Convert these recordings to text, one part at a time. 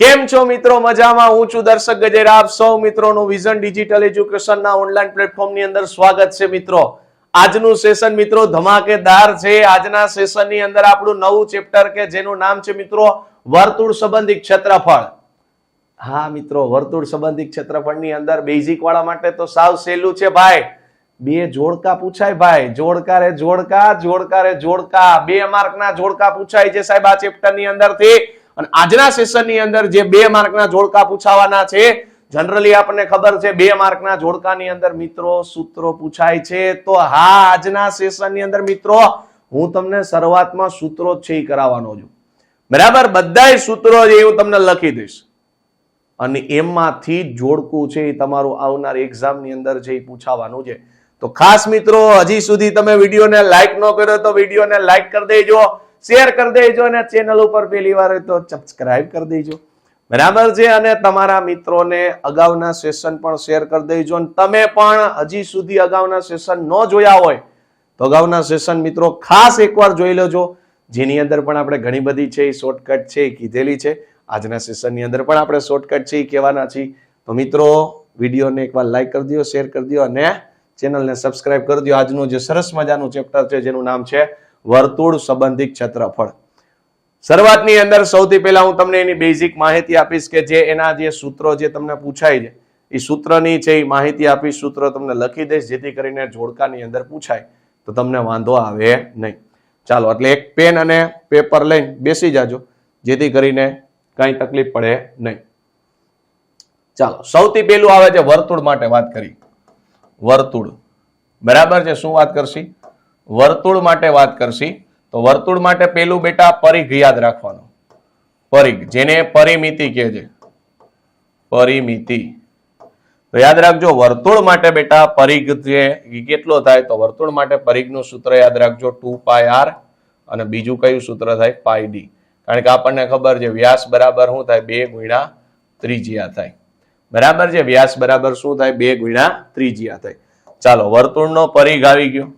કેમ છો મિત્રો? મજામાં? હું છું દર્શક ગજેરા. આપ સૌ મિત્રોનું વિઝન ડિજિટલ એજ્યુકેશનના ઓનલાઈન પ્લેટફોર્મની અંદર સ્વાગત છે મિત્રો. આજનું સેશન મિત્રો ધમાકેદાર છે. આજના સેશનની અંદર આપણું નવું ચેપ્ટર કે જેનું નામ છે મિત્રો, વર્તુળ સંબંધિત ક્ષેત્રફળ. હા મિત્રો, વર્તુળ સંબંધિત ક્ષેત્રફળની અંદર બેઝિક વાળા માટે તો સાવ સહેલું છે ભાઈ. બે જોડકા પૂછાય ભાઈ. જોડકા રે જોડકા જોડકા રે જોડકા. બે માર્કના જોડકા પૂછાય છે સાહેબ આ ચેપ્ટરની અંદરથી. અને આજના સેશનની અંદર જે બે માર્કના જોડકા પૂછાવાના છે જનરલી આપણને ખબર છે બે માર્કના જોડકાની અંદર મિત્રો સૂત્રો પૂછાય છે. તો હા, આજના સેશનની અંદર મિત્રો, હું તમને શરૂઆતમાં સૂત્રો છે એ કરાવવાનો છું. બરાબર? બધાય સૂત્રો છે હું તમને લખી દઈશ. અને એમાંથી જોડકું છે એ તમારું આવનાર એક્ઝામની અંદર છે એ પૂછાવાનું છે. તો ખાસ મિત્રો, હજી સુધી તમે વિડીયોને લાઈક ન કર્યો તો વિડીયોને લાઈક કરી દેજો. શેર કરી દેજો અને ચેનલ ઉપર પહેલી વાર હોય તો સબસ્ક્રાઇબ કરી દેજો. બરાબર છે? અને તમારા મિત્રોને અગાઉના સેશન પણ શેર કરી દેજો. અને તમે પણ હજી સુધી અગાઉના સેશન ન જોયા હોય, તો અગાઉના સેશન મિત્રો ખાસ એકવાર જોઈ લેજો. જેની અંદર પણ આપણે ઘણી બધી છે, એ શોર્ટકટ છે, એ કીધેલી છે. આજના સેશનની અંદર પણ આપણે શોર્ટકટ છે, એ કહેવાના છીએ. તો મિત્રો, વિડીયોને એકવાર લાઇક કરી દો શેર કરી દો અને ચેનલને સબસ્ક્રાઇબ કરી દો. આજનું જે સરસ મજાનું ચેપ્ટર છે, જેનું નામ છે વર્તુળ સંબંધિત ક્ષેત્રફળ. શરૂઆતની અંદર સૌથી પહેલા હું તમને એની બેઝિક માહિતી આપીશ કે જે એના જે સૂત્રો જે તમને પૂછાય છે, એ સૂત્રની છે એ માહિતી આપીશ, સૂત્ર તમને લખી દઈશ, જેથી કરીને જોડકાની અંદર પૂછાય. તો તમને વાંધો આવે નહીં. ચાલો, એટલે એક પેન અને પેપર લઈને બેસી જાજો, જેથી કરીને કઈ તકલીફ પડે નહીં. ચાલો, સૌથી પહેલું આવે છે વર્તુળ માટે વાત કરી વર્તુળ. બરાબર છે? શું વાત કરશી? વર્તુળ માટે વાત કરશી, તો વર્તુળ માટે પેલું બેટા પરિઘ યાદ રાખવાનું. પરિઘ, જેને પરિમિતિ કહે છે. પરિમિતિ. તો યાદ રાખજો, વર્તુળ માટે બેટા પરિઘ જે કેટલો થાય, તો વર્તુળ માટે પરિઘનું સૂત્ર યાદ રાખજો, ટુ પાય આર, અને બીજું કયું સૂત્ર થાય, પાય ડી. કારણ કે આપણને ખબર છે, વ્યાસ બરાબર શું થાય, બે ગુણ્યા ત્રિજ્યા થાય. બરાબર છે, વ્યાસ બરાબર શું થાય, બે ગુણ્યા ત્રિજ્યા થાય. ચાલો, વર્તુળનો પરિઘ આવી ગયો.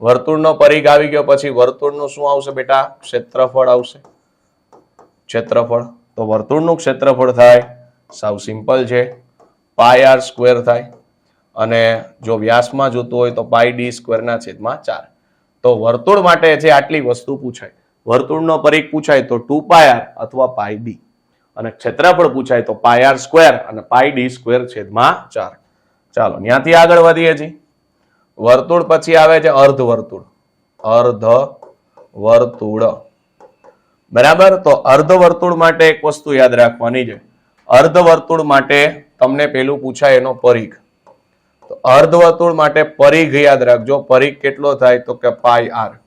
વર્તુળનો પરિઘ આવી ગયો, પછી વર્તુળનું શું આવશે બેટા? ક્ષેત્રફળ આવશે. ક્ષેત્રફળ. તો વર્તુળનું ક્ષેત્રફળ થાય, સાવ સિમ્પલ છે પાય આર સ્ક્વેર થાય. અને જો વ્યાસમાં જોતું હોય તો પાય ડી સ્ક્વેરના છેદમાં ચાર. તો વર્તુળ માટે છે આટલી વસ્તુ પૂછાય, વર્તુળનો પરિઘ પૂછાય તો ટુ પાય આર અથવા પાય ડી. અને ક્ષેત્રફળ પૂછાય તો પાય આર સ્ક્વેર અને પાય ડી સ્ક્વેર છેદમાં ચાર. ચાલો ત્યાંથી આગળ વધીએ છીએ વર્તુળ પછી આવે છે અર્ધ વર્તુળ અર્ધ વર્તુળ બરાબર? તો અર્ધ વર્તુળ માટે એક વસ્તુ યાદ રાખવાની છે. અર્ધ વર્તુળ માટે તમને પેલું પૂછાય એનો પરિઘ. તો અર્ધ વર્તુળ માટે પરિઘ યાદ રાખજો. પરિઘ કેટલો થાય? તો કે પાય આર.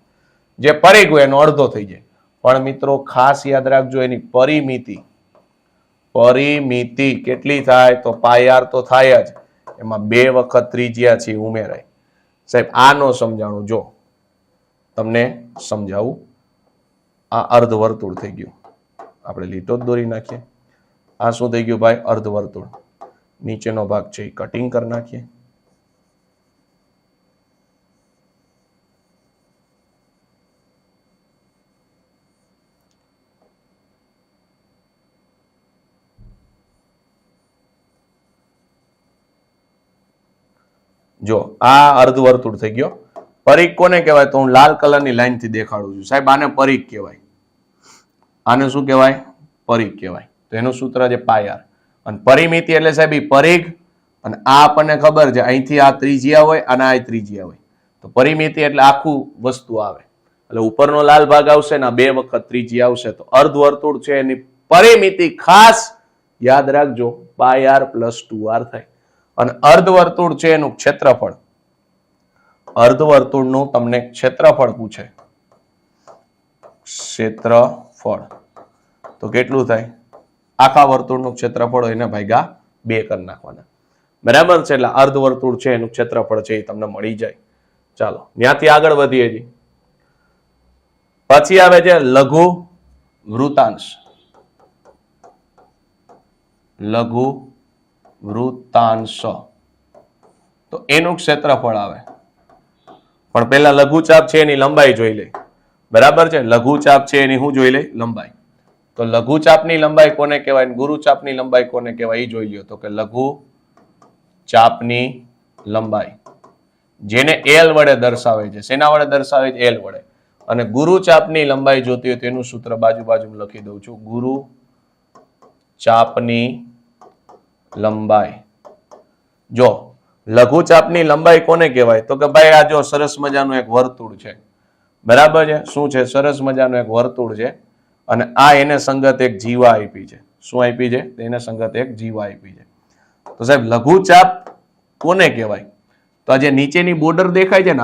જે પરિઘ હોય એનો અડધો થઈ જાય. પણ મિત્રો, ખાસ યાદ રાખજો એની પરિમિતિ. પરિમિતિ કેટલી થાય? તો પાય આર તો થાય જ. એમાં બે વખત ત્રિજ્યા છે, ઉમેરાય. સાહેબ, આ ન સમજાણું. જો તમને સમજાવું, આ અર્ધ વર્તુળ થઈ ગયું. આપણે લીટો જ દોરી નાખીએ. આ શું થઈ ગયું ભાઈ? અર્ધ વર્તુળ. નીચેનો ભાગ છે એ કટિંગ કરી નાખીએ. જો, આ અર્ધવર્તુળ થઈ ગયો. પરીખ કોને કહેવાય? તો હું લાલ કલરની લાઈનથી દેખાડું છું. સાહેબ, આને પરીખ કહેવાય. આને શું કહેવાય? પરીખ કહેવાય. તો એનું સૂત્ર છે પાય આર. અને પરિમિતિ એટલે સાહેબ એ પરિઘ અને આ આપણને ખબર છે, અહીંથી આ ત્રિજ્યા હોય, અને આ ત્રિજ્યા હોય. તો પરિમિતિ એટલે આખું વસ્તુ આવે. એટલે ઉપરનો લાલ ભાગ આવશે ને બે વખત ત્રિજ્યા આવશે. તો અર્ધ વર્તુળ છે એની પરિમિતિ ખાસ. યાદ રાખજો, pi r plus two r થાય. અને અર્ધવર્તુળ છે એનું ક્ષેત્રફળ. અર્ધવર્તુળનું તમને ક્ષેત્રફળ પૂછે. ક્ષેત્રફળ. તો કેટલું થાય? આખા વર્તુળનું ક્ષેત્રફળ એને ભાગ્યા બે કરી નાખવાના. બરાબર છે? એટલે અર્ધવર્તુળ છે, એનું ક્ષેત્રફળ છે એ તમને મળી જાય. ચાલો, ત્યાંથી આગળ વધીએ છીએ પછી આવે છે લઘુ વૃતાંશ લઘુ વૃત્તાંશ. તો એનું ક્ષેત્રફળ આવે. પણ પેલા લઘુચાપ છે એની લંબાઈ જોઈ લે બરાબર છે? લઘુચાપ છે એની હું જોઈ લે લંબાઈ. તો લઘુચાપની લંબાઈ કોને કહેવાય ગુરુચાપની ગુરુ ચાપની લંબાઈ કોને કહેવાય એ જોઈ લ્યો તો કે લઘુ ચાપની લંબાઈ. જેને એલ વડે દર્શાવે છે. શેના વડે દર્શાવે છે? એલ વડે. અને ગુરુ ચાપની લંબાઈ જોતી હોય તેનું સૂત્ર બાજુ બાજુ લખી દઉં છું. ગુરુ ચાપની લંબાઈ. જો લઘુચાપની લંબાઈ કોને કહેવાય? તો કે ભાઈ આ જો સરસ મજાનું એક વર્તુળ છે. બરાબર છે? શું છે? સરસ મજાનું એક વર્તુળ છે. અને આ એને સંગત એક જીવા આપી છે. શું આપી છે? એને સંગત એક જીવા આપી છે. તો સાહેબ લઘુ ચાપ કોને કહેવાય? તો આ જે નીચેની બોર્ડર દેખાય છે ને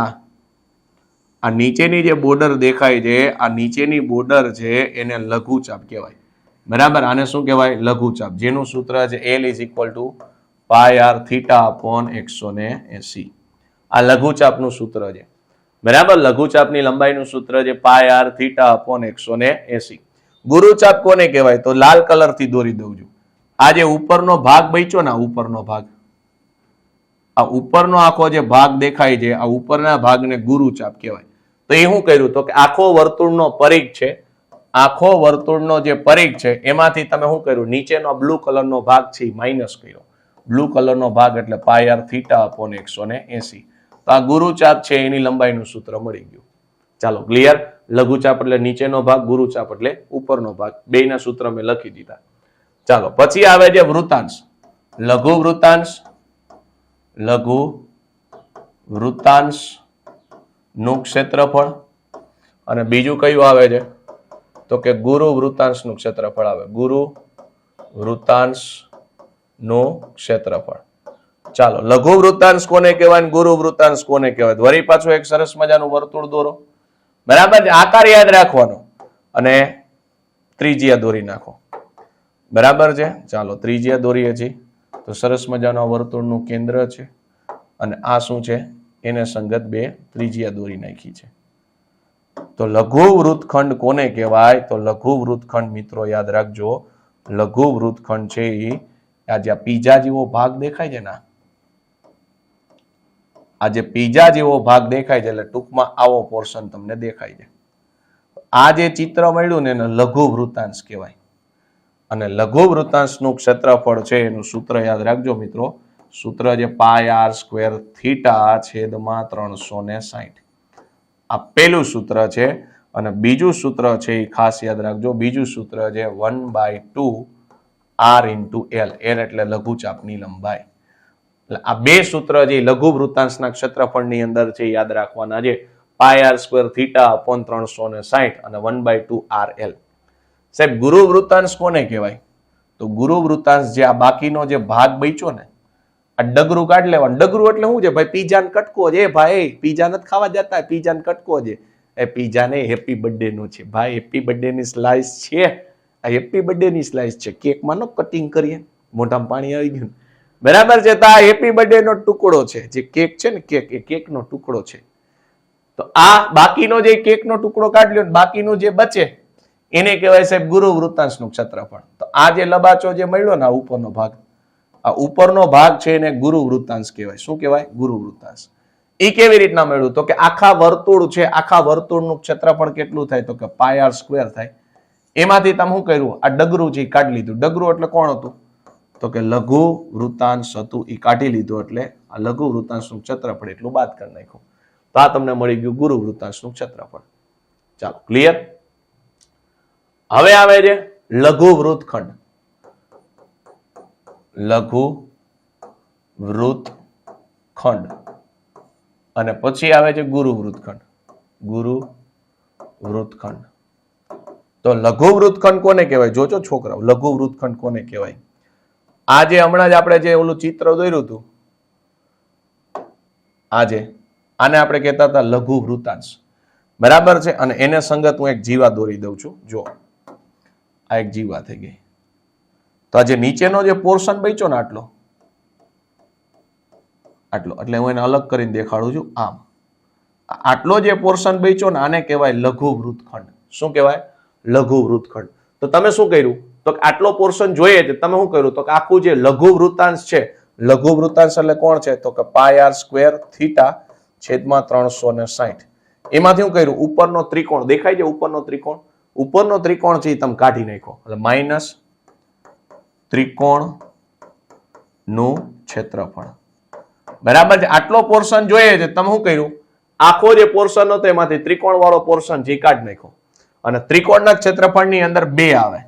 આ નીચેની જે બોર્ડર દેખાય છે, આ નીચેની બોર્ડર છે એને લઘુચાપ કહેવાય. બરાબર? આને શું કહેવાય? લઘુચાપ. જેનું સૂત્ર છે L is equal to pi r theta upon એકસો ને એસી આ લઘુચાપનું સૂત્ર છે. બરાબર? લઘુચાપની લંબાઈનું સૂત્ર છે પાય આર થીટા અપોન એકસો ને એસી ગુરુચાપ કોને કહેવાય? તો લાલ કલરથી દોરી દઉં છું. આ જે ઉપરનો ભાગ બચ્યો ને ઉપરનો ભાગ. આ ઉપરનો આખો જે ભાગ દેખાય છે, આ ઉપરના ભાગને ગુરુચાપ કહેવાય. તો એ શું કર્યું? તો કે આખો વર્તુળનો પરિઘ છે આખો વર્તુળનો જે પરિઘ છે, એમાંથી તમે શું કર્યું? નીચેનો બ્લુ કલરનો ભાગ છે માઇનસ કર્યો. બ્લુ કલરનો ભાગ એટલે પાયર થીટા અપોન એકસો ને એસી. તો આ ગુરુચાપ છે, એની લંબાઈનું સૂત્ર મળી ગયું. ચાલો ક્લિયર લઘુચાપ એટલે નીચેનો ભાગ, ગુરુચાપ એટલે ઉપરનો ભાગ. બેયના સૂત્ર મેં લખી દીધા. ચાલો, પછી આવે છે વૃતાંશ લઘુ વૃતાંશ લઘુ વૃતાંશનું ક્ષેત્રફળ અને બીજું કયું આવે છે? તો કે ગુરુ વૃતાંશનું ક્ષેત્રફળ આવે. ગુરુ વૃતાંશનું ક્ષેત્રફળ. ચાલો, લઘુ વૃતાંશ કોને કહેવાય ગુરુ વૃતાંશ કોને કહેવાય? વરી પાછું એક સરસ મજાનું વર્તુળ દોરો. બરાબર આકાર યાદ રાખવાનો. અને ત્રિજ્યા દોરી નાખો. બરાબર છે? ચાલો ત્રિજ્યા દોરીએ છીએ. તો સરસ મજાનું વર્તુળનું કેન્દ્ર છે. અને આ શું છે? એને સંગત બે ત્રિજ્યા દોરી નાખી છે. તો લઘુ વૃત્તખંડ કોને કહેવાય? તો લઘુ વૃત્તખંડ મિત્રો યાદ રાખજો. લઘુ વૃત્તખંડ છે એ આ જે પીઝા જેવો ભાગ દેખાય છે ને આ? જે પીઝા જેવો ભાગ દેખાય છે એટલે ટૂંકમાં આવો પોર્શન તમને દેખાય છે. આ જે ચિત્ર મળ્યું ને એને લઘુ વૃત્તાંશ કહેવાય. અને લઘુ વૃત્તાંશનું ક્ષેત્રફળ છે એનું સૂત્ર યાદ રાખજો મિત્રો. સૂત્ર જે પાય આર સ્ક્વેર થીટા છેદમાં ત્રણસો ને સાહીઠ આ પહેલું સૂત્ર છે અને બીજું સૂત્ર છે એ ખાસ યાદ રાખજો. બીજું સૂત્ર છે one by two r into L L એટલે લઘુચાપની લંબાઈ. એટલે આ બે સૂત્ર જે લઘુ વૃત્તાંશના ક્ષેત્રફળની અંદર છે યાદ રાખવાના છે. Pi r square theta upon ત્રણસો ને સાહીઠ અને one by two r L સાહેબ, ગુરુ વૃત્તાંશ કોને કહેવાય? તો ગુરુ વૃત્તાંશ જે આ બાકીનો જે ભાગ બચ્યો ને આ ડગરું કાઢી લેવાનું. ડગરું એટલે શું છે? ભાઈ પીઝા ને કટકો છે. ભાઈ પીઝા નથી ખાવા જતા પીઝા ને કટકો છે. એ પીઝા ને હેપી બર્થડે નો છે. ભાઈ હેપી બર્થડે ની સ્લાઇસ છે. આ હેપી બર્થડે ની સ્લાઇસ છે. કેકમાં નો કટિંગ કરીએ. મોઢામાં પાણી આવી ગયું. બરાબર છે? તો આ હેપી બર્થડે નો ટુકડો છે. જે કેક છે ને કેક એ કેક નો ટુકડો છે. તો આ બાકીનો જે કેક નો ટુકડો કાઢ્યો ને બાકીનું જે બચે, એને કહેવાય સાહેબ ગુરુ વૃત્તાંશનું ક્ષેત્રફળ. તો આ જે લબાચો જે મળ્યો ને, આ ઉપરનો ભાગ આ ઉપરનો ભાગ છે એને ગુરુ વૃત્તાંશ કહેવાય. શું કહેવાય? ગુરુ વૃત્તાંશ. એ કેવી રીતના મેળવ્યું તો કે આખા વર્તુળ છે, આખા વર્તુળનું ક્ષેત્રફળ કેટલું થાય? તો કે પાય આર સ્ક્વેર થાય. એમાંથી તમે શું કર્યું? આ ડગરું છે કાઢી લીધું. ડગરું એટલે કોણ હતું? તો કે લઘુ વૃત્તાંશ હતું એ કાઢી લીધું એટલે આ લઘુ વૃત્તાંશનું ક્ષેત્રફળ એટલું બાદ કરી નાખ્યું. તો આ તમને મળી ગયું ગુરુ વૃત્તાંશનું ક્ષેત્રફળ. ચાલો ક્લિયર હવે આવે છે લઘુ વૃત્તખંડ. લઘુ, વૃત, ખંડ. અને પછી આવે છે ગુરુ વૃતખંડ ગુરુ વૃતખંડ તો લઘુ વૃતખંડ કોને કહેવાય? જોજો છોકરાઓ, લઘુ વૃતખંડ કોને કહેવાય? આ જે હમણાં જ આપણે જે ઓલું ચિત્ર દોર્યું હતું, આજે, આને આપણે કહેતા હતા લઘુ વૃતાંશ. બરાબર છે? અને એને સંગત હું એક જીવા દોરી દઉં છું. જો આ એક જીવા થઈ ગઈ. તો આજે નીચેનો જે પોર્શન બચ્યો ને આટલો આટલો. એટલે હું એને અલગ કરીને દેખાડું છું. આમ. આટલો જે પોર્શન બચ્યો ને આને કહેવાય લઘુ વૃતખંડ શું કહેવાય? લઘુ વૃતખંડ તો તમે શું કર્યું? તો આટલો પોર્શન જોઈએ છે. તમે શું કર્યું? તો કે આખું જે લઘુ વૃતાંશ છે લઘુ વૃતાંશ એટલે કોણ છે? તો કે પાય આર સ્ક્વેર થીટા છેદમાં ત્રણસો ને સાહીઠ એમાંથી શું કર્યું? ઉપરનો ત્રિકોણ. દેખાય છે ઉપરનો ત્રિકોણ? ઉપરનો ત્રિકોણ છે એ તમે કાઢી નાખો એટલે માઇનસ ત્રિકોણનું ક્ષેત્રફળ. બરાબર છે? આટલો પોર્શન જોઈએ છે. તમે શું કર્યું? આખો જે પોર્શન હતો એમાંથી ત્રિકોણ વાળો પોર્શન એ કાઢી નાખો અને ત્રિકોણના ક્ષેત્રફળની અંદર બે આવે.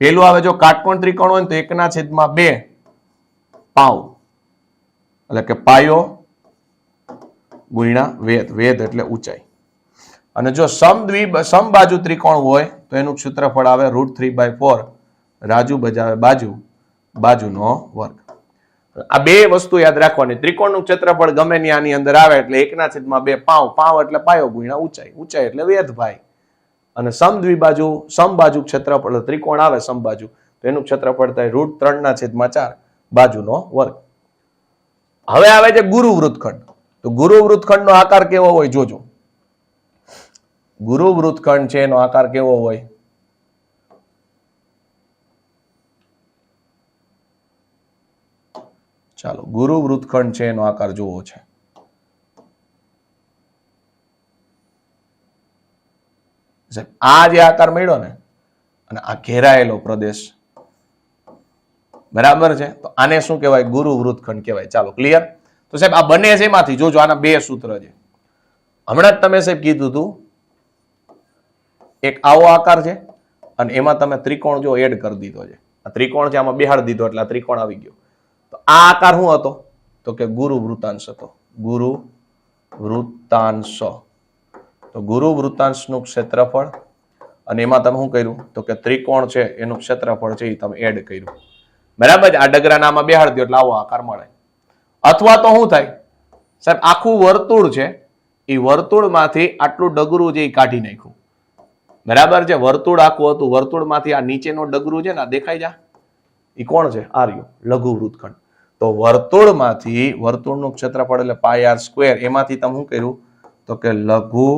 પેલું આવે જો કાટકોણ ત્રિકોણ હોય તો એકના છેદમાં બે પાવ એટલે કે પાયો ગુણ્યા વેદ વેદ એટલે ઊંચાઈ. અને જો સમદ્વિ સમબાજુ ત્રિકોણ હોય તો એનું ક્ષેત્રફળ આવે રૂટ થ્રી બાય ફોર. રાજુ બજાવે, બાજુ, બાજુનો વર્ગ. આ બે વસ્તુ યાદ રાખવાની. ત્રિકોણનું ક્ષેત્રફળ ગમે ની આની અંદર આવે એટલે એકના છેદમાં બે પાવ પાવ એટલે પાયો ગુણ્યા ઊંચાઈ. ઊંચાઈ એટલે વેધભાઈ. અને સમદ્વિબાજુ, સમબાજુ ક્ષેત્રફળ ત્રિકોણ આવે સમબાજુ. તો એનું ક્ષેત્રફળ થાય રૂટ ત્રણ ના છેદમાં ચાર, બાજુનો વર્ગ. હવે આવે છે ગુરુ વૃત્તખંડ. તો ગુરુ વૃત્તખંડનો આકાર કેવો હોય જોજો. ગુરુ વૃત્તખંડ છે એનો આકાર કેવો હોય? ચાલો, ગુરુ વૃત્તખંડ છે, એનો આકાર જોવો છે. આ જે આકાર મળ્યો ને, અને આ ઘેરાયેલો પ્રદેશ, બરાબર છે? તો આને શું કહેવાય? ગુરુ વૃત્તખંડ કહેવાય. ચાલો ક્લિયર તો સાહેબ, આ બંને છે એમાંથી જોજો, આના બે સૂત્ર છે. હમણાં જ તમે સાહેબ કીધું હતું, એક આવો આકાર છે, અને એમાં તમે ત્રિકોણ જો એડ કરી દીધો છે. આ ત્રિકોણ છે, આમાં બેહાડી દીધો, એટલે આ ત્રિકોણ આવી ગયો. તો આ આકાર શું હતો? તો કે ગુરુ વૃતાંશ હતો. ગુરુ વૃતાંશ. તો ગુરુ વૃતાંશનું ક્ષેત્રફળ, અને એમાં તમે શું કર્યું? તો કે ત્રિકોણ છે, એનું ક્ષેત્રફળ છે, એ તમે એડ કર્યું. બરાબર આ ડગરા નામાં બેહાડી દો એટલે આવો આકાર મળે. અથવા તો શું થાય? સાહેબ, આખું વર્તુળ છે, એ વર્તુળમાંથી આટલું ડગરું જે કાઢી નાખ્યું. બરાબર છે? વર્તુળ આખું હતું. વર્તુળમાંથી આ નીચેનો ડગરું છે ને, આ દેખાઈ જા. એ કોણ છે? આર્યો, લઘુ વૃતખંડ તો વર્તુળમાંથી, વર્તુળનું ક્ષેત્રફળ એટલે પાય આર સ્ક્વેર, એમાંથી તમે શું કર્યું? તો કે લઘુ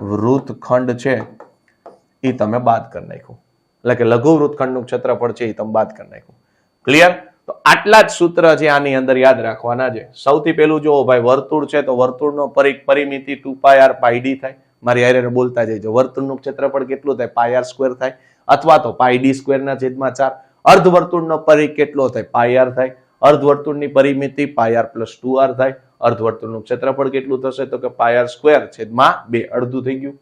વૃતખંડ છે એ તમે બાદ કરી નાખ્યું. એટલે કે લઘુ વૃતખંડનું ક્ષેત્રફળ છે એ તમે બાદ કરી નાખ્યું. ક્લિયર તો આટલા જ સૂત્ર છે આની અંદર યાદ રાખવાના છે. સૌથી પહેલું જો ભાઈ વર્તુળ છે, તો વર્તુળનો પરિમિતિ ટુ પાય આર પાયડી થાય. મારી હારે બોલતા જઈજો વર્તુળનું ક્ષેત્રફળ કેટલું થાય? પાય આર સ્ક્વેર થાય. અથવા તો પાય ડી સ્ક્વેરના છેદમાં ચાર. અર્ધવર્તુળનો પરિ કેટલો થાય? પાય આર થાય. અર્ધવર્તુળની પરિમિતિ pi r plus two r થાય. અર્ધવર્તુળનું ક્ષેત્રફળ કેટલું થશે? તો કે પાય સ્ક્વેર છેદમાં બે. અડધું થઈ ગયું.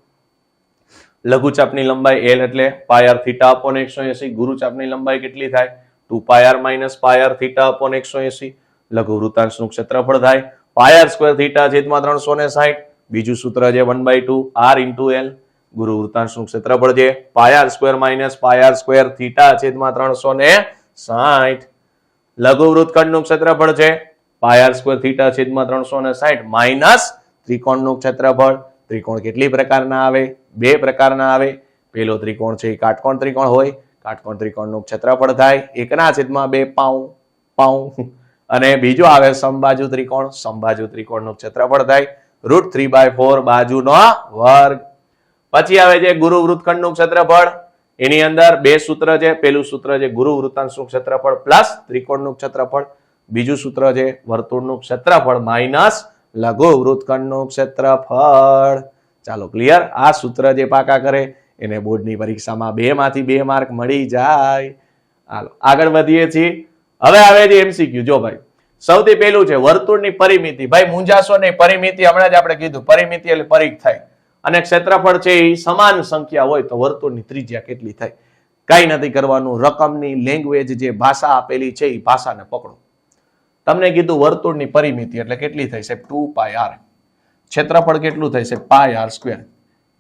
લઘુચાપની લંબાઈ એલ એટલે પાય થીટા અપોન એકસો એસી. ગુરુચાપની લંબાઈ કેટલી થાય? Two pi r minus pi theta upon એકસો એસી. લઘુ વૃત્તાંશનું ક્ષેત્રફળ થાય. પાય આર સ્ક્વેર થીટા છેદમાં ત્રણસો ને સાઠ બીજું સૂત્ર છે one by two r into L. ગુરુ વૃત્તાંશનું ક્ષેત્રફળ છે pi r square minus pi r square theta છેદમાં ત્રણસો ને સાઠ. લઘુ વૃત્તખંડનું ક્ષેત્રફળ છે પાય આર સ્ક્વેર થીટા છેદમાં ત્રણસો ને સાઠ માઇનસ ત્રિકોણનું ક્ષેત્રફળ. ત્રિકોણ કેટલી પ્રકારના આવે? બે પ્રકારના આવે. પેલો ત્રિકોણ છે એ કાટકોણ ત્રિકોણ હોય. કાટકોણ ત્રિકોણનું ક્ષેત્રફળ થાય. એકના છેદમાં બે પાઉ પાઉ. અને બીજો આવે સંબાજુ ત્રિકોણ. સમબાજુ ત્રિકોણનું ક્ષેત્રફળ થાય. રૂટ થ્રી બાય ફોર બાજુનો વર્ગ. પછી આવે છે ગુરુ વૃત્તખંડનું ક્ષેત્રફળ. એની અંદર બે સૂત્ર છે. પેલું સૂત્ર છે ગુરુ વૃત્તાંશનું ક્ષેત્રફળ પ્લસ ત્રિકોણનું ક્ષેત્રફળ. બીજું સૂત્ર છે વર્તુળનું ક્ષેત્રફળ માઇનસ લઘુ વૃત્તખંડનું ક્ષેત્રફળ. ચાલો ક્લિયર આ સૂત્ર જે પાકા કરે એને બોર્ડની પરીક્ષામાં બે માંથી બે માર્ક મળી જાય. હાલો, આગળ વધીએ છીએ. હવે આવે છે એમસીક્યુ જો ભાઈ, સૌથી પહેલું છે વર્તુળની પરિમિતિ. ભાઈ મુંજાસો નહીં પરિમિતિ હમણાં જ આપણે કીધું. પરિમિતિ એટલે પરીખ થાય. અને ક્ષેત્રફળ છે એ સમાન સંખ્યા હોય તો વર્તુળની ત્રિજ્યા કેટલી થાય? કઈ નથી કરવાનું. રકમની લેંગ્વેજ જે ભાષા આપેલી છે એ ભાષાને પકડો. તમને કીધું વર્તુળની પરિમિતિ એટલે કેટલી થઈ સાહેબ? Two pi r. ક્ષેત્રફળ કેટલું થાય છે પાય આર સ્ક્વેર.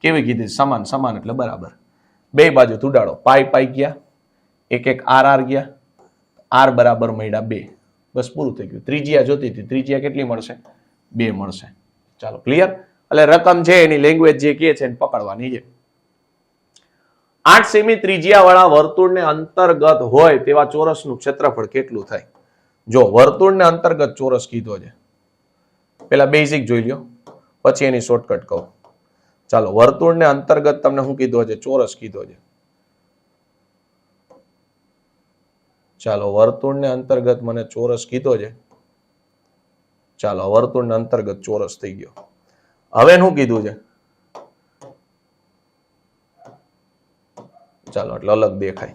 કેવી કીધી? સમાન સમાન એટલે બરાબર. બે બાજુ ઉડાડો પાય પાય ગયા. એક એક આર આર ગયા. આર બરાબર મળ્યા બે. બસ પૂરું થઈ ગયું. ત્રિજ્યા જોતી હતી. ત્રિજ્યા કેટલી મળશે? બે મળશે. ચાલો ક્લિયર એટલે રકમ છે એની લેંગ્વેજ જે કે છે પકડવાની છે. આઠ સેમી ત્રિજ્યા વાળા વર્તુળને અંતર્ગત હોય તેવા ચોરસનું ક્ષેત્રફળ કેટલું થાય? જો વર્તુળને અંતર્ગત ચોરસ કીધો છે. પેલા બેઝિક જોઈ લ્યો. પછી એની શોર્ટકટ કહો. ચાલો, વર્તુળને અંતર્ગત તમને શું કીધો છે? ચોરસ કીધો છે. ચાલો, વર્તુળને અંતર્ગત મને ચોરસ કીધો છે. ચાલો, વર્તુળને અંતર્ગત ચોરસ થઈ ગયો. હવે શું કીધું છે. ચાલો, એટલે અલગ દેખાય.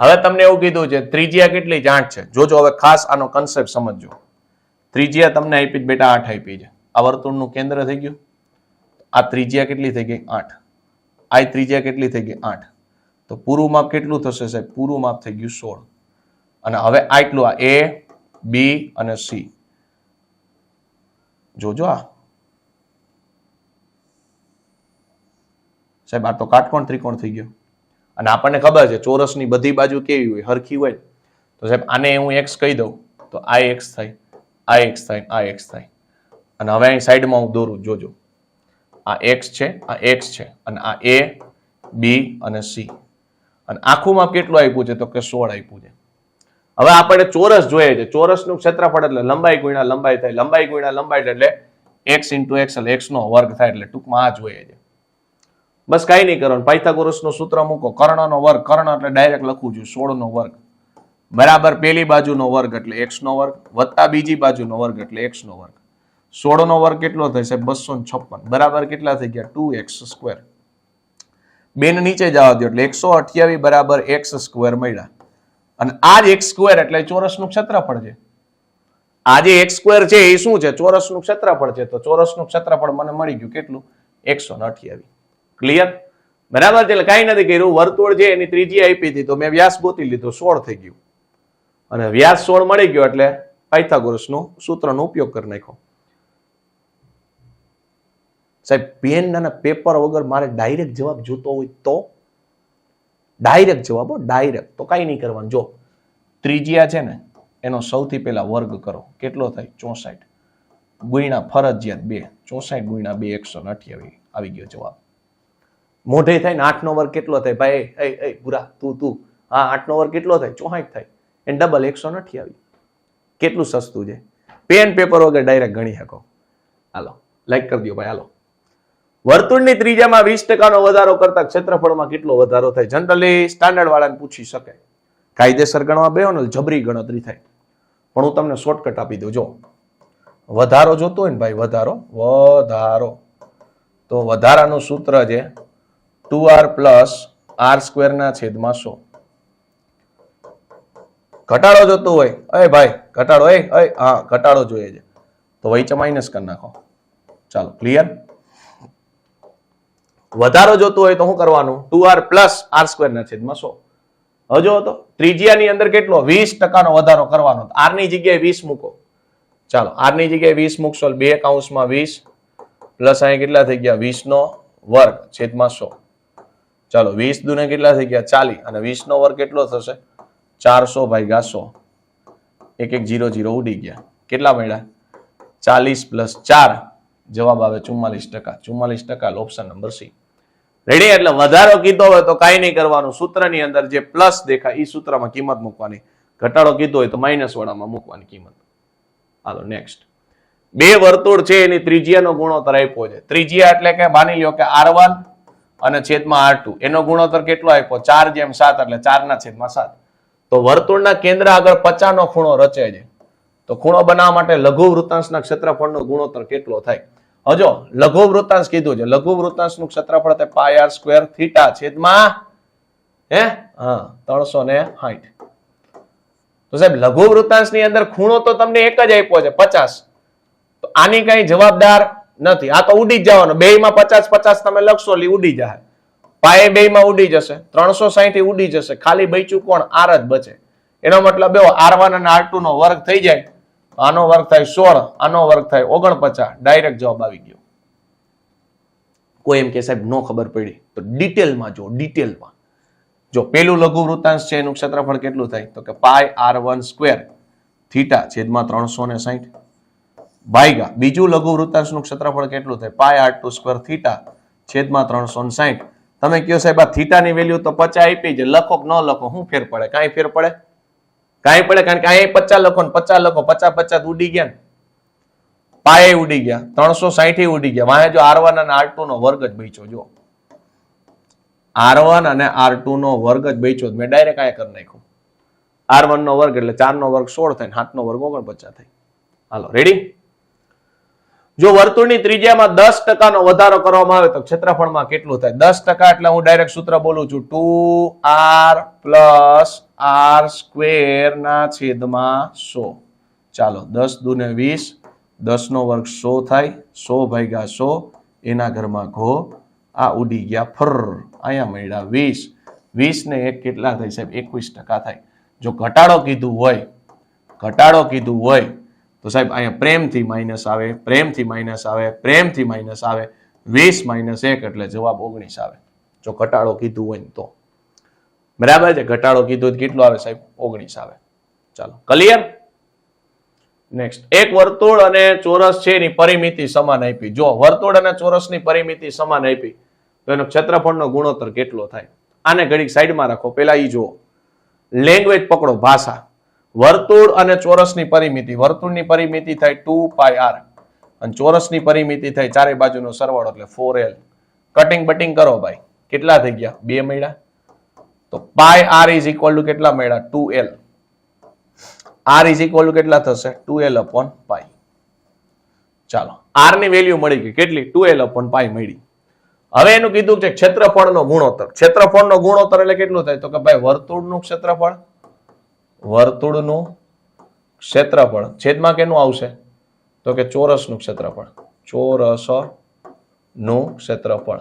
હવે તમને એવું કીધું છે, ત્રિજ્યા કેટલી આઠ છે? જોજો હવે ખાસ આનો કન્સેપ્ટ સમજજો. ત્રિજ્યા તમને આપી બેટા આઠ આપી છે. આ વર્તુળનું કેન્દ્ર થઈ ગયું. આ ત્રિજ્યા કેટલી થઈ ગઈ? આઠ. આ ત્રિજ્યા કેટલી થઈ ગઈ? આઠ. તો પૂરું માપ કેટલું થશે સાહેબ? પૂરું માપ થઈ ગયું સોળ. અને હવે આટલું આ એ બી અને સી જોજો આ. સાહેબ, આ તો કાટકોણ ત્રિકોણ થઈ ગયો. અને આપણને ખબર છે, ચોરસની બધી બાજુ કેવી હોય, હરખી હોય. તો સાહેબ, આને હું એક્સ કહી દઉં, તો આ એક્સ થાય, આ એક્સ થાય, આ એક્સ થાય. અને હવે અહીં સાઈડમાં હું દોરું, જોજો. આ એક્સ છે, આ એક્સ છે, અને આ એ બી અને સી અને આખુંમાં કેટલું આપ્યું છે, તો કે સોળ આપ્યું છે. હવે આપણે ચોરસ જોઈએ છે, ચોરસનું ક્ષેત્રફળ એટલે લંબાઈ ગુણ્યા લંબાઈ થાય, લંબાઈ ગુણ્યા લંબાઈ એટલે એક્સ ઇન્ટુ એક્સ એટલે એક્સનો વર્ગ થાય એટલે ટૂંકમાં આ જોઈએ છે. બસ કાંઈ નહીં કરવાનું. પાયથાગોરસનું સૂત્ર મૂકો. કર્ણનો વર્ગ. કર્ણ એટલે ડાયરેક્ટ લખવું છું સોળનો વર્ગ. બરાબર પેલી બાજુનો વર્ગ એટલે એક્સનો વર્ગ. વત્તા બીજી બાજુનો વર્ગ એટલે એક્સનો વર્ગ. સોળનો વર્ગ કેટલો થશે બસો છપ્પન. બરાબર કેટલા થઈ ગયા? Two x square. બેન નીચે જવા દો એટલે એકસો અઠ્યાવીસ બરાબર એક્સ સ્ક્વેર મળ્યા. અને આ જ એક્સ સ્ક્વેર એટલે ચોરસનું ક્ષેત્રફળ છે. આ જે એક્સ સ્ક્વેર છે એ શું છે? ચોરસનું ક્ષેત્રફળ છે. તો ચોરસનું ક્ષેત્રફળ મને મળી ગયું. કેટલું? એકસો ને અઠ્યાવીસ ક્લિયર બરાબર છે? એટલે નથી કર્યું. વર્તુળ છે, એની ત્રીજી આપી હતી. તો મેં વ્યાસ ગોતી લીધો. સોળ થઈ ગયું. અને વ્યાસ સોળ મળી ગયો એટલે પાયથાગોરસનું સૂત્રનો ઉપયોગ કરી નાખ્યો. સાહેબ પેન અને પેપર વગર મારે ડાયરેક્ટ જવાબ જોતો હોય તો? ડાયરેક્ટ જવાબ ડાયરેક્ટ તો કાંઈ નહીં કરવાનું. જો, ત્રિજ્યા છે ને, એનો સૌથી પહેલા વર્ગ કરો. કેટલો થાય? ચોસાઠ. ગુણ્યા ફરજિયાત બે. ચોસાઠ ગુણ્યા બે એકસો અઠ્યાવીસ. આવી ગયો જવાબ. મોઢે થાય ને આઠનો વર્ગ કેટલો થાય? ભાઈ, એ એ ગુરા તું તું. હા આઠનો વર્ગ કેટલો થાય? ચોહાઠ થાય. એને ડબલ એકસો ને કેટલું સસ્તું છે? પેન પેપર વગર ડાયરેક્ટ ગણી શકો. હાલો લાઈક કરી દો ભાઈ, હાલો. વર્તુળની ત્રીજામાં વીસ ટકાનો વધારો કરતા ક્ષેત્રફળમાં કેટલો વધારો થાય? જનરલી સ્ટાન્ડર્ડ વાળાને પૂછી શકે. કાયદેસર ગણવા બેહો ને જબરી ગણતરી થાય. પણ હું તમને શોર્ટકટ આપી દઉં. જો, વધારો જોતો હોય ને ભાઈ, વધારો વધારો. તો વધારાનું સૂત્ર છે ટુ આર પ્લસ આર સ્ક્વેરના છેદમાં સો. ઘટાડો જોતો હોય, અય ભાઈ, ઘટાડો એ અય, હા, ઘટાડો જોઈએ છે. તો વૈચ માઇનસ કરી નાખો. ચાલો ક્લિયર વધારો જોતો હોય તો શું કરવાનું? Two r plus r square ના છેદમાં સો. હજુ હતો? ત્રિજ્યાની અંદર કેટલો? વીસ ટકાનો વધારો કરવાનો. આરની જગ્યાએ વીસ મૂકો. ચાલો આરની જગ્યાએ વીસ મૂકશો, બે કાઉન્સમાં વીસ, પ્લસ અહીં કેટલા થઈ ગયા? વીસ નો વર્ગ, છેદમાં સો. ચાલો વીસ દુને કેટલા થઈ ગયા? ચાલી અને વીસ નો વર્ગ કેટલો થશે? ચારસો ભાગ્યા સો. એક એક જીરો જીરો ઉડી ગયા. કેટલા મળ્યા? ચાલીસ પ્લસ ચાર. જવાબ આવે ચુમ્માલીસ ટકા. ચુમ્માલીસ ટકા ઓપ્શન નંબર સી રેડી એટલે વધારો કીધો હોય તો કાંઈ નહીં કરવાનું. સૂત્રની અંદર જે પ્લસ દેખાય એ સૂત્રમાં કિંમત મૂકવાની. ઘટાડો કીધો હોય તો માઇનસ વાળામાં મૂકવાની કિંમત. હાલો નેક્સ્ટ બે વર્તુળ છે, એની ત્રિજ્યાનો ગુણોત્તર આપ્યો છે. ત્રિજ્યા એટલે કે માની લ્યો કે આર અને છેદમાં આર ટુ. એનો ગુણોત્તર કેટલો આપ્યો? ચાર જેમ સાત એટલે ચારના છેદમાં સાત. તો વર્તુળના કેન્દ્ર આગળ પચાનો ખૂણો રચે છે. તો ખૂણો બનાવવા માટે લઘુ વૃત્તાંશના ક્ષેત્રફળનો ગુણોત્તર કેટલો થાય? હજો, લઘુ વૃત્તાંશ કીધું છે. લઘુ વૃત્તાંશનું ક્ષેત્રફળ થાય પાય આર સ્ક્વેર થીટા છેદમાં, હે? હા, ત્રણસો ને સાઠ. તો સાહેબ, લઘુ વૃત્તાંશની અંદર ખૂણો તો તમને એક જ આપ્યો છે, પચાસ. તો આની કઈ જવાબદાર નથી. આ તો ઉડી જવાનો. બે માં પચાસ પચાસ તમે લખશો એટલે ઉડી જાય પાયે બે માં ઉડી જશે. ત્રણસો સાહીઠ ઉડી જશે. ખાલી બચ્યું કોણ? આર જ બચે. એનો મતલબ એવો આર વન અને આર ટુ નો વર્ગ થઈ જાય. આનો વર્ગ થાય સોળ, આનો વર્ગ થાય ઓગણપચાસ. ડાયરેક્ટ જવાબ આવી ગયો. કોઈ એમ કે, સાહેબ, નો ખબર પડી. તો ડિટેલમાં જો ડિટેલમાં. જો પેલું લઘુ વૃત્તાંશ છે, એનું ક્ષેત્રફળ કેટલું થાય? તો કે pi r one square, theta છેદમાં ત્રણસો ને સાહીઠ. ભાગ્યા બીજું લઘુ વૃત્તાંશનું ક્ષેત્રફળ કેટલું થાય? Pi r two square theta છેદમાં ત્રણસો સાહીઠ. તમે કહો સાહેબ, આ થીટાની વેલ્યુ તો પચાસ આપી છે. લખો કે ન લખો? શું ફેર પડે? કાંઈ ફેર પડે? કાંઈ પડે? કારણ કે અહીંયા પચાસ લખો ને પચાસ લખો. પચાસ પચાસ ઉડી ગયા ને. પાયે ઉડી ગયા. ત્રણસો સાહીઠ ઉડી ગયા. વાંહે જો આર વન અને આર ટુ નો વર્ગ જ બેચો જો આર વન અને આર ટુ નો વર્ગ જ બેચો મેં ડાયરેક્ટ આયા કરી નાખ્યું. આર વન નો વર્ગ એટલે ચાર નો વર્ગ સોળ થાય સાત નો વર્ગ ઓગણપચાસ થાય. હાલો રેડી જો વર્તુળની ત્રિજ્યામાં દસ ટકાનો વધારો કરવામાં આવે તો ક્ષેત્રફળમાં કેટલું થાય? દસ ટકા એટલે હું ડાયરેક્ટ સૂત્ર બોલું છું. Two r plus r square ના છેદમાં સો. ચાલો, દસ દુને વીસ દસ નો વર્ગ સો થાય. સો ભાગ્યા સો, એના ઘરમાં ઘો. આ ઉડી ગયા ફર અહીંયા મળ્યા વીસ. વીસ ને એક કેટલા થાય સાહેબ? એકવીસ ટકા થાય. જો ઘટાડો કીધું હોય, ઘટાડો કીધું હોય તો સાહેબ, અહીંયા પ્રેમથી માઇનસ આવે, પ્રેમથી માઇનસ આવે, પ્રેમથી માઇનસ આવે, વીસ માઇનસ એક એટલે જવાબ ઓગણીસ આવે. જો ઘટાડો કીધું હોય ને તો. બરાબર છે? ઘટાડો કીધું કેટલો આવે સાહેબ? ઓગણીસ આવે. ચાલો ક્લિયર નેક્સ્ટ એક વર્તુળ અને ચોરસ છે એની પરિમિતિ સમાન આપી. જો વર્તુળ અને ચોરસની પરિમિતિ સમાન આપી, તો એનો ક્ષેત્રફળનો ગુણોત્તર કેટલો થાય? આને ઘડીક સાઈડમાં રાખો. પેલા એ જુઓ. લેંગ્વેજ પકડો, ભાષા. વર્તુળ અને ચોરસની પરિમિતિ. વર્તુળની પરિમિતિ થાય ટુ પાય આર. અને ચોરસની પરિમિતિ થાય ચારે બાજુનો સરવાળો એટલે ફોર એલ. કટિંગ બટિંગ કરો ભાઈ. કેટલા થઈ ગયા? બે મળ્યા? તો pi r is equal to કેટલા મળ્યા? Two L. R is equal to કેટલા થશે? Two L upon pi. ચાલો, આરની વેલ્યુ મળી ગઈ. કેટલી? ટુ એલ અપોન પાય મળી. હવે એનું કીધું કે ક્ષેત્રફળનો ગુણોત્તર. ક્ષેત્રફળનો ગુણોત્તર એટલે કેટલું થાય? તો કે ભાઈ, વર્તુળનું ક્ષેત્રફળ વર્તુળનું ક્ષેત્રફળ, છેદમાં કેનું આવશે? તો કે ચોરસનું ક્ષેત્રફળ. ચોરસનું ક્ષેત્રફળ.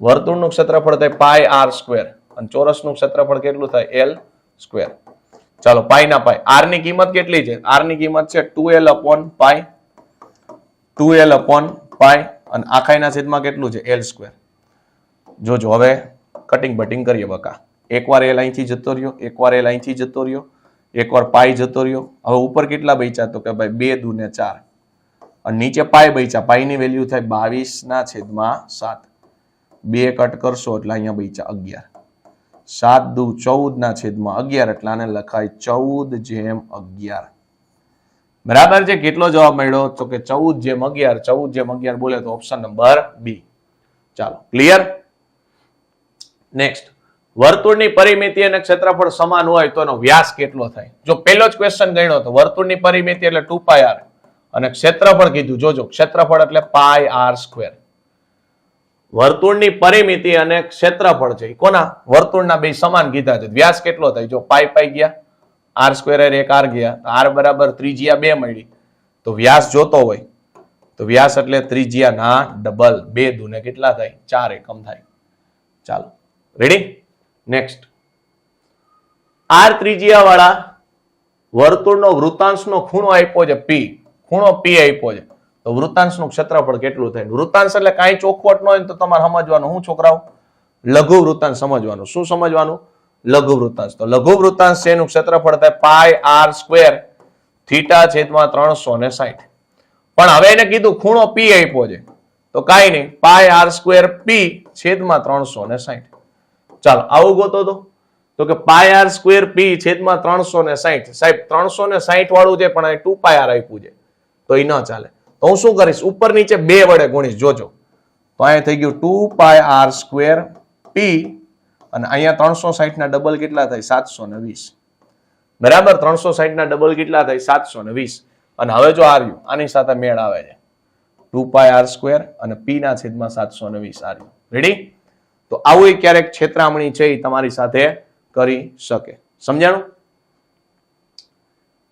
વર્તુળનું ક્ષેત્રફળ થાય પાય આર સ્ક્વેર. અને ચોરસનું ક્ષેત્રફળ કેટલું થાય? L square. ચાલો પાય ના પાય આરની કિંમત કેટલી છે? આરની કિંમત છે two L upon pi two L upon pi અને આખાઈના છેદમાં કેટલું છે? L square. જોજો, હવે કટિંગ બટિંગ કરીએ બકા. એકવાર એલ અહીંથી જતો રહ્યો, એકવાર એલ અહીંથી જતો રહ્યો, એકવાર પાય જતો રહ્યો. હવે ઉપર કેટલા બચ્યા? તો કે ભાઈ બે દુ ને ચાર. અને નીચે પાય બચ્યા. પાયની વેલ્યુ થાય બાવીસ ના છેદમાં સાત. બે કટ કરશો એટલે અહીંયા બચ્યા અગિયાર. સાત દુ ચૌદ ના છેદમાં અગિયાર એટલે આને લખાય ચૌદ જેમ અગિયાર. બરાબર છે? કેટલો જવાબ મળ્યો? તો કે ચૌદ જેમ અગિયાર. ચૌદ જેમ અગિયાર બોલે તો ઓપ્શન નંબર બી. ચાલો ક્લિયર નેક્સ્ટ વર્તુળની પરિમિતિ અને ક્ષેત્રફળ સમાન હોય તો એનો વ્યાસ કેટલો થાય? જો પહેલો જ ક્વેશ્ચન ગણ્યો તો વર્તુળની પરિમિતિ એટલે ટુ પાય આર અને ક્ષેત્રફળ કીધું, જોજો, ક્ષેત્રફળ એટલે પાય આર સ્ક્વેર વર્તુળની પરિમિતિ અને ક્ષેત્રફળ છે કોના? વર્તુળના બે સમાન કીધા છે. વ્યાસ કેટલો થાય? જો પાય પાઈ ગયા આર સ્ક્વેર એક આર ગયા આર બરાબર ત્રિજ્યા બે મળી. તો વ્યાસ જોતો હોય, તો વ્યાસ એટલે ત્રીજીયા ના ડબલ બે દુને કેટલા થાય? ચાર એકમ થાય. ચાલો રેડી નેક્સ્ટ આર ત્રિજ્યા વાળા વર્તુળનો વૃતાંશનો ખૂણો આપ્યો છે પી ખૂણો પી આપ્યો છે. તો વૃતાંશનું ક્ષેત્રફળ કેટલું થાય? વૃતાંશ એટલે કાંઈ ચોખવટ ન હોય તો તમારે સમજવાનું. હું છોકરાઓ, લઘુ વૃતાંશ સમજવાનું. શું સમજવાનું? લઘુ વૃતાંશ તો લઘુ વૃતાંશ છે એનું ક્ષેત્રફળ થાય પાય આર સ્ક્વેર થીટા છેદમાં ત્રણસો ને સાઠ પણ હવે એને કીધું ખૂણો પી આપ્યો છે. તો કાંઈ નહીં. પાય આર સ્ક્વેર પી છેદમાં ત્રણસો ને સાઠ ચાલો, આવું ગોતો તો. તો કે પાય આર સ્ક્વેર પી છેદમાં ત્રણસો ને સાહીઠ સાહેબ, ત્રણસો ને સાહીઠ વાળું છે, પણ ટુ પાય આર આપ્યું છે. તો એ ન ચાલે. તો હું શું કરીશ? ઉપર નીચે બે વડે ગુણીશ, જોજો. તો અહીંયા થઈ ગયું two pi r square p અને અહીંયા ત્રણસો સાહીઠના ડબલ કેટલા થાય? સાતસો ને વીસ. બરાબર? ત્રણસો સાહીઠના ડબલ કેટલા થાય? સાતસો ને વીસ. અને હવે જો આર્યું આની સાથે મેળ આવે છે. ટુ પાય આર સ્ક્વેર અને પી ના છેદમાં સાતસો ને વીસ આર્યું રેડી તો આવું ક્યારેક છેતરામણી છે એ તમારી સાથે કરી શકે. સમજાણું?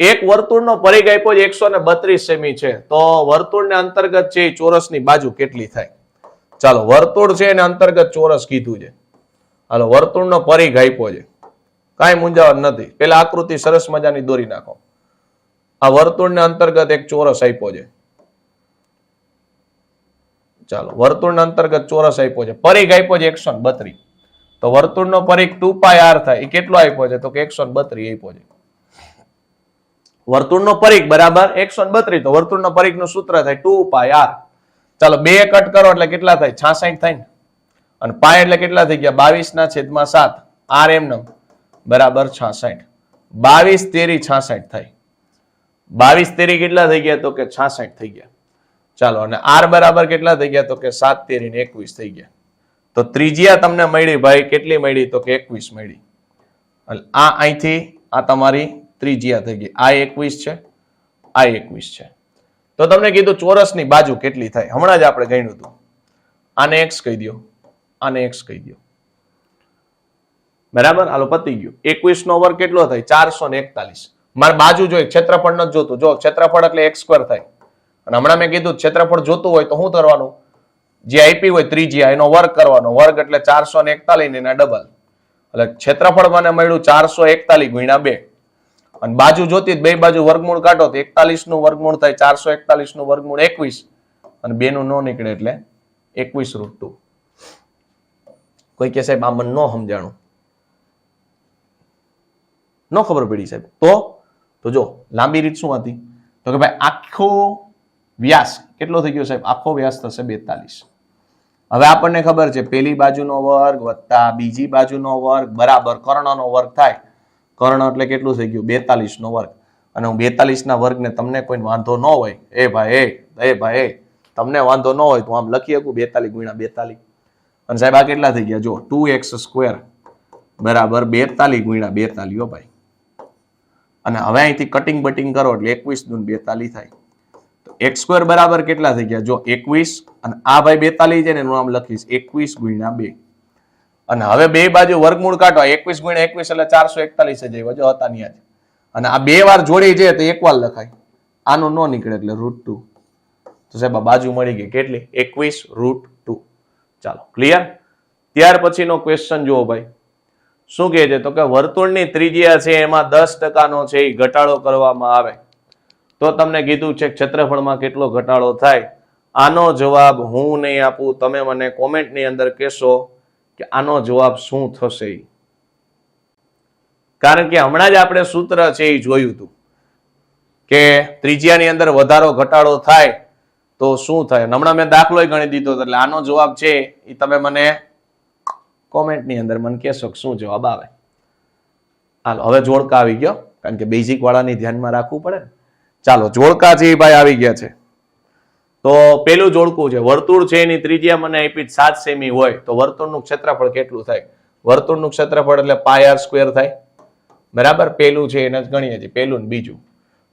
એક વર્તુળનો પરિઘ આપ્યો એકસો ને બત્રીસ સેમી છે. તો વર્તુળને અંતર્ગત છે એ ચોરસની બાજુ કેટલી થાય? ચાલો, વર્તુળ છે એને અંતર્ગત ચોરસ કીધું છે. હાલો, વર્તુળનો પરિઘ આપ્યો છે. કાંઈ મૂંઝાવણ નથી. પેલા આકૃતિ સરસ મજાની દોરી નાખો. આ વર્તુળને અંતર્ગત એક ચોરસ આપ્યો છે. ચાલો, વર્તુળના અંતર્ગત ચોરસ આપ્યો છે. પરિઘ આપ્યો છે એકસો બત્રીસ. તો વર્તુળનો પરિઘ ટુ પાય આર થાય. એ કેટલો આપ્યો છે? તો કે એકસો બત્રીસ આપ્યો છે. વર્તુળનો પરિઘ, બરાબર? એકસો બત્રીસ. તો વર્તુળનો પરિઘનું સૂત્ર થાય ટુ પાય આર. ચાલો, બે કટ કરો એટલે કેટલા થાય? છાસઠ થાય ને. અને પાય એટલે કેટલા થઈ ગયા? બાવીસ ના છેદમાં સાત. આર એમ નમ બરાબર, છાસઠ. બાવીસ તેરી છાસઠ થાય. બાવીસ તેરી કેટલા થઈ ગયા? તો કે છાસઠ થઈ ગયા. ચાલો, અને આર બરાબર કેટલા થઈ ગયા? તો કે સાત, તેરી ને એકવીસ થઈ ગયા. તો ત્રિજ્યા તમને મળી ભાઈ, કેટલી મળી? તો કે એકવીસ મળી. આ અહીંથી, આ તમારી ત્રિજ્યા થઈ ગઈ. આ એકવીસ છે, આ એકવીસ છે. તો તમને કીધું ચોરસની બાજુ કેટલી થાય? હમણાં જ આપણે ગણ્યું હતું. આને એક્સ કહી દો આને એક્સ કહી દો બરાબર? આલો પતી ગયું. એકવીસ નો વર્ગ કેટલો થાય? ચારસો ને એકતાલીસ. મારે બાજુ જોઈએ ક્ષેત્રફળ નથી જોતું. જો ક્ષેત્રફળ એટલે એક્સ સ્ક્વેર થાય. અને હમણાં મેં કીધું, ક્ષેત્રફળ જોતું હોય તો શું કરવાનું? જે આઈપી હોય ત્રીજી એનો વર્ગ કરવાનો. વર્ગ એટલે ચારસો ને એકતાલીસ એના ડબલ એટલે ક્ષેત્રફળ મને મળ્યું ચારસો એકતાલીસ ગુણ્યા બે. અને બાજુ જોતી બે બાજુ વર્ગમૂળ કાઢો તો એકતાલીસનું વર્ગમૂળ થાય, ચારસો એકતાલીસનું વર્ગમૂળ એકવીસ. અને બે નું ન નીકળે એટલે એકવીસ રૂટ ટુ કોઈ કે સાહેબ આ મને ન સમજાણું. ન ખબર પડી સાહેબ. તો? તો જો, લાંબી રીત શું હતી? તો કે ભાઈ આખો વ્યાસ. કેટલો થઈ ગયો સાહેબ? આખો વ્યાસ થશે બેતાલીસ. હવે આપણને ખબર છે, પેલી બાજુનો વર્ગ વત્તા બીજી બાજુનો વર્ગ બરાબર કર્ણનો વર્ગ થાય. કર્ણ એટલે કેટલું થઈ ગયું? બેતાલીસ નો વર્ગ. અને હું બેતાલીસ ના વર્ગને તમને કોઈ વાંધો ન હોય, એ ભાઈ, એ એ ભાઈ, એ, તમને વાંધો ન હોય તો આમ લખી શકું, બેતાલીસ ગુણ્યા બેતાલીસ. અને સાહેબ આ કેટલા થઈ ગયા? જો ટુ એક્સ સ્ક્વેર બરાબર બેતાલીસ ગુણ્યા બેતાલીસ ભાઈ. અને હવે અહીંથી કટિંગ બટિંગ કરો એટલે એકવીસ દૂન બેતાલીસ થાય. એક્સ સ્ક્વેર બરાબર કેટલા થઈ ગયા? જો એકવીસ અને આ ભાઈ બેતાલીસ છે ને એનું નામ લખીશ એકવીસ ગુણ્યા બે. અને હવે બે બાજુ વર્ગમૂળ કાઢો. એકવીસ ગુણ્યા એકવીસ એટલે ચારસો એકતાલીસ જ આવ્યો. જો હતા ન્યા અને આ બે વાર જોડી છે તો એક લખાય. આનું ન નીકળે એટલે રૂટ ટુ તો સાહેબ બાજુ મળી ગઈ કેટલી? એકવીસ રૂટ ટુ ચાલો ક્લિયર ત્યાર પછીનો ક્વેશ્ચન જુઓ ભાઈ. શું કહે છે? તો કે વર્તુળની ત્રિજ્યા છે એમાં દસ ટકાનો છે એ ઘટાડો કરવામાં આવે. તો તમને કીધું છે ક્ષેત્રફળમાં કેટલો ઘટાડો થાય? આનો જવાબ હું નહીં આપું. તમે મને કોમેન્ટની અંદર કહેશો કે આનો જવાબ શું થશે. કારણ કે હમણાં જ આપણે સૂત્ર છે એ જોયું હતું કે ત્રિજ્યાની અંદર વધારો ઘટાડો થાય તો શું થાય? હમણાં મેં દાખલો ગણી દીધો એટલે આનો જવાબ છે એ તમે મને કોમેન્ટની અંદર મને કહેશો શું જવાબ આવે. હાલ, હવે જોડકા આવી ગયો, કારણ કે બેઝિક વાળાની ધ્યાનમાં રાખવું પડે ને. ચાલો જોડકા છે ભાઈ આવી ગયા છે. તો પેલું જોડકું છે, વર્તુળ છે એની ત્રિજ્યા મને આપી સાત સેમી હોય, તો વર્તુળનું ક્ષેત્રફળ કેટલું થાય? વર્તુળનું ક્ષેત્રફળ એટલે પાય આર સ્ક્વેર થાય. બરાબર? પેલું છે, એને જ ગણીએ છીએ, પેલું બીજું.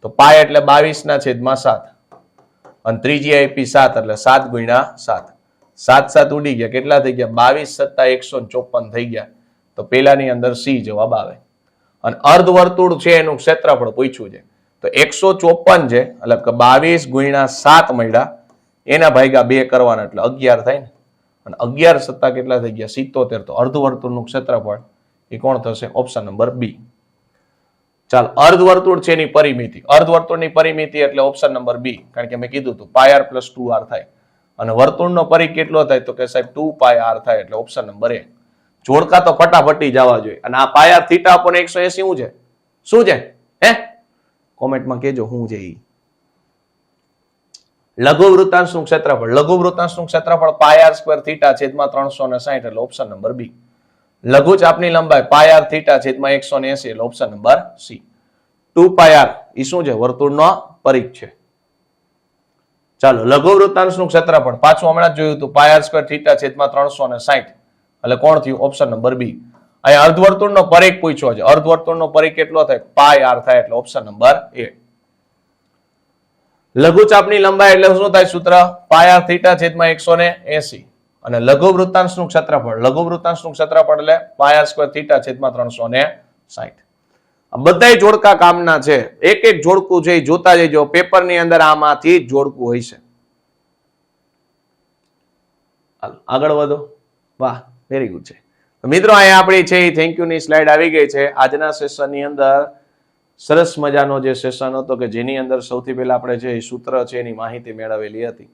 તો પાય એટલે બાવીસ ના છેદમાં સાત. અને ત્રીજી આપી સાત, એટલે સાત ગુણ્યા સાત. સાત સાત ઉડી ગયા, કેટલા થઈ ગયા? બાવીસ સત્તા એકસો ચોપન થઈ ગયા. તો પેલાની અંદર સી જવાબ આવે. અને અર્ધવર્તુળ છે, એનું ક્ષેત્રફળ પૂછ્યું છે. તો એકસો ચોપન છે, એટલે કે બાવીસ ગુણ્યા સાત મળ્યા. એના ભાગ્યા બે કરવાના એટલે અગિયાર થાય ને. અને અગિયાર સત્તા કેટલા થઈ ગયા? સિત્તોતેર. તો અર્ધવર્તુળનું ક્ષેત્રફળ, એ કોણ થશે? ઓપ્શન નંબર બી ચાલ, અર્ધવર્તુળ છે એની પરિમિતિ. અર્ધવર્તુળની પરિમિતિ એટલે ઓપ્શન નંબર બી કારણ કે મેં કીધું હતું pi r plus two r થાય. અને વર્તુળનો પરિ કેટલો થાય? તો કે સાહેબ ટુ પાય આર થાય એટલે ઓપ્શન નંબર એ જોડકા તો ફટાફટી જવા જોઈએ. અને આ પાય આર થીટા પણ એકસો એસી શું છે? શું છે? હે? કોમેન્ટમાં કહેજો હું ઈ. લઘુ વૃત્તાંશનું ક્ષેત્રફળ. લઘુ વૃત્તાંશનું ક્ષેત્રફળ પાય આર થીટા છેદમાં ત્રણસો ને સાહીઠ એટલે ઓપ્શન નંબર બી લઘુ ચાપની લંબાઈ પાય થીટા છેદમાં એકસો ને એસી એટલે option number C two pi એ શું છે? વર્તુળનો પરિઘ છે. ચાલો, લઘુ વૃત્તાંશનું ક્ષેત્રફળ. પાછું હમણાં જ જોયું હતું પાય આર થીટા છેદમાં ત્રણસો ને સાહીઠ. એટલે કોણ થયું? ઓપ્શન નંબર બી અહીંયા અર્ધવર્તુળનો પરિઘ પૂછ્યો છે. અર્ધવર્તુળનો પરિઘ કેટલો થાય? પાય આર થાય એટલે ઓપ્શન નંબર એ લઘુચાપની લંબાઈ એટલે શું થાય સૂત્ર? પાય આર થીટા છેદમાં એકસો ને અને લઘુ વૃત્તાંશનું ક્ષેત્રફળ. લઘુ વૃત્તાંશનું ક્ષેત્રફળ એટલે પાય આર સ્ક્વેર થીટા છેદમાં ત્રણસો ને સાહીઠ. આ બધાય જોડકા કામના છે. એક એક જોડકું છે એ જોતા જજો, પેપરની અંદર આમાંથી જોડકું હોય છે. આગળ વધો. વાહ વેરી ગુડ છે. મિત્રો, અહીંયા આપણી છે એ થેન્ક યુ ની સ્લાઇડ આવી ગઈ છે. આજના સેશનની અંદર સરસ મજાનો જે સેશન હતો કે જેની અંદર સૌથી પહેલા આપણે જે સૂત્ર છે એની માહિતી મેળવેલી હતી.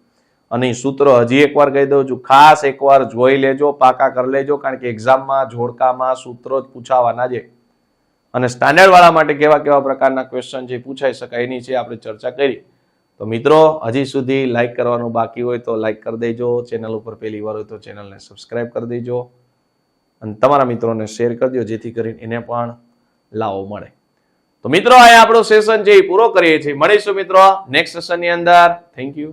અને એ સૂત્રો હજી એકવાર કહી દઉં છું, ખાસ એકવાર જોઈ લેજો, પાકા કરી લેજો, કારણ કે એક્ઝામમાં જોડકામાં, સૂત્રો જ પૂછાવાના છે. અને સ્ટાન્ડર્ડવાળા માટે કેવા કેવા પ્રકારના ક્વેશ્ચન એ પૂછાઈ શકાય એની છે આપણે ચર્ચા કરી. તો મિત્રો, હજી સુધી લાઇક કરવાનું બાકી હોય તો લાઇક કરી દેજો. ચેનલ ઉપર પહેલી વાર હોય તો ચેનલને સબસ્ક્રાઇબ કરી દેજો. અને તમારા મિત્રોને શેર કરજો, જેથી કરીને એને પણ લાવો મળે. તો મિત્રો અહીંયા આપણો સેશન એ પૂરો કરીએ છીએ. મળીશું મિત્રો નેક્સ્ટ સેશનની અંદર. Thank you